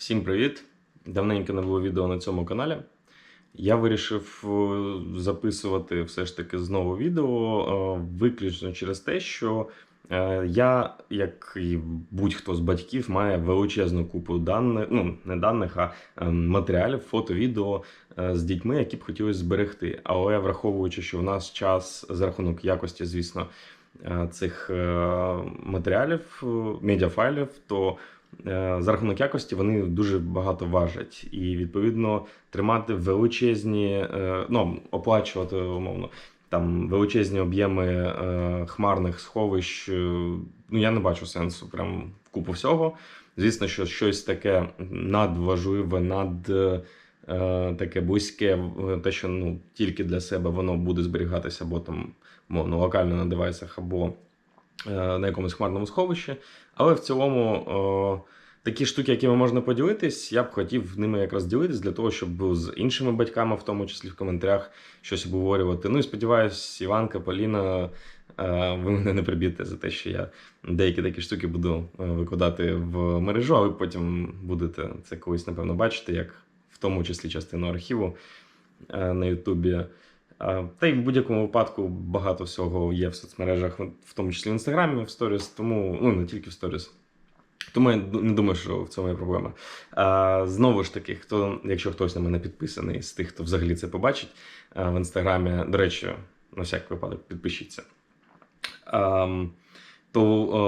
Всім привіт! Давненько не було відео на цьому каналі. Я вирішив е, записувати все ж таки знову відео е, виключно через те, що е, я, як і будь-хто з батьків, має величезну купу даних, ну не даних, а е, матеріалів, фото, відео з дітьми, які б хотілося зберегти. Але враховуючи, що в нас час за рахунок якості, звісно, цих матеріалів, медіафайлів, то за рахунок якості вони дуже багато важать. І відповідно тримати величезні, е, ну оплачувати умовно. Там величезні об'єми е, хмарних сховищ. е, Ну я не бачу сенсу прям купу всього. Звісно, що щось таке надважливе, над е, таке близьке, е, те, що ну тільки для себе воно буде зберігатися, або там мовно локально на девайсах, або е, на якомусь хмарному сховищі. Але в цілому е, такі штуки, якими можна поділитись, я б хотів ними якраз ділитись для того, щоб з іншими батьками, в тому числі в коментарях, щось обговорювати. Ну і сподіваюсь, Іванка, Поліна, е, ви мене не приб'єте за те, що я деякі такі штуки буду е, викладати в мережу, а ви потім будете це колись, напевно, бачити, як в тому числі частину архіву е, на Ютубі. Та й в будь-якому випадку багато всього є в соцмережах, в тому числі в інстаграмі, в сторіс, тому ну не тільки в сторіс. Тому я не думаю, що в цьому є проблема. А, знову ж таки, хто, якщо хтось на мене підписаний з тих, хто взагалі це побачить а, в інстаграмі, до речі, на всяк випадок підпишіться. Ам, то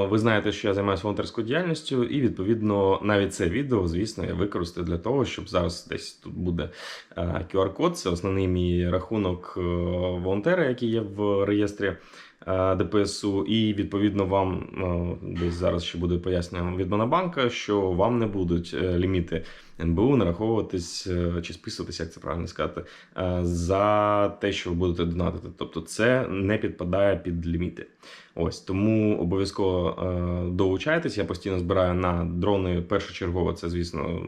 е, ви знаєте, що я займаюся волонтерською діяльністю, і відповідно навіть це відео, звісно, я використаю для того, щоб зараз десь тут буде е, QR-код. Це основний мій рахунок е, волонтера, який є в реєстрі ДПСУ. І відповідно вам е, десь зараз ще буде пояснення від Монобанка, що вам не будуть е, ліміти НБУ нараховуватись е, чи списуватися, як це правильно сказати, е, за те, що ви будете донатити. Тобто, це не підпадає під ліміти. Ось тому обов'язково е, долучайтесь. Я постійно збираю на дрони. Першочергово, це звісно.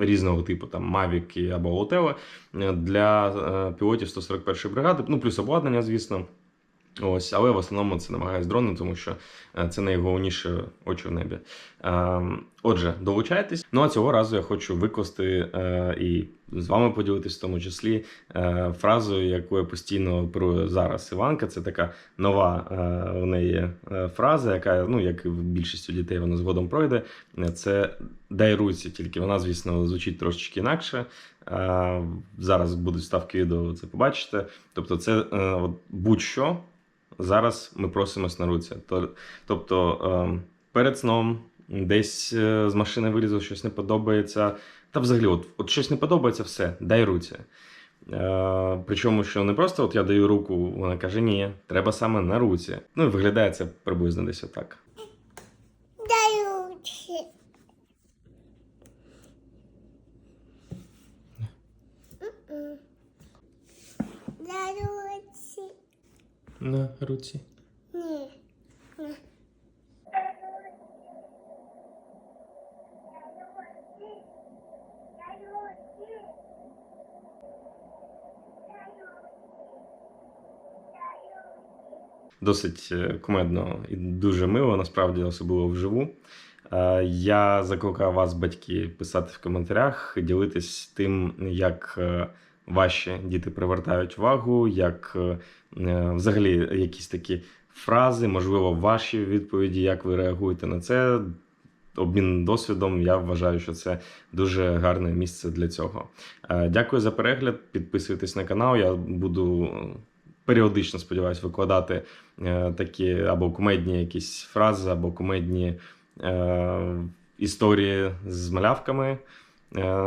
Різного типу там Mavic або Otelo для е, пілотів 141 бригади, ну плюс обладнання, звісно. Ось, але в основному це намагаюсь дрони, тому що е, це найголовніше очі в небі. Е, Отже, долучайтесь. Ну а цього разу я хочу викласти е, і з вами поділитись в тому числі фразою, яку я постійно оперую зараз. Іванка це така нова у неї фраза, яка, ну як і в більшості дітей, вона згодом пройде. Це дай руці, тільки вона, звісно, звучить трошечки інакше. Зараз будуть вставки відео, це побачите. Тобто, це от будь-що. Зараз ми просимось на руці. Тобто е, перед сном десь е, з машини вилізло, щось не подобається. Та взагалі, от, от щось не подобається, все, дай руці. Е, причому, що не просто от я даю руку, вона каже, ні, треба саме на руці. Ну і виглядає це приблизно десь отак. Дай руки. М-м. Дай руки. На руці. Ні. Досить е, кумедно і дуже мило, насправді, особливо вживу. Е, Я закликаю вас, батьки, писати в коментарях, ділитись тим, як е, ваші діти привертають увагу, як е, е, взагалі якісь такі фрази, можливо, ваші відповіді, як ви реагуєте на це. Обмін досвідом, я вважаю, що це дуже гарне місце для цього. Е, Дякую за перегляд. Підписуйтесь на канал. Я буду періодично, сподіваюся, викладати такі або кумедні якісь фрази, або кумедні історії з малявками.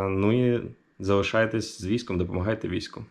Ну і залишайтесь з військом, допомагайте війську.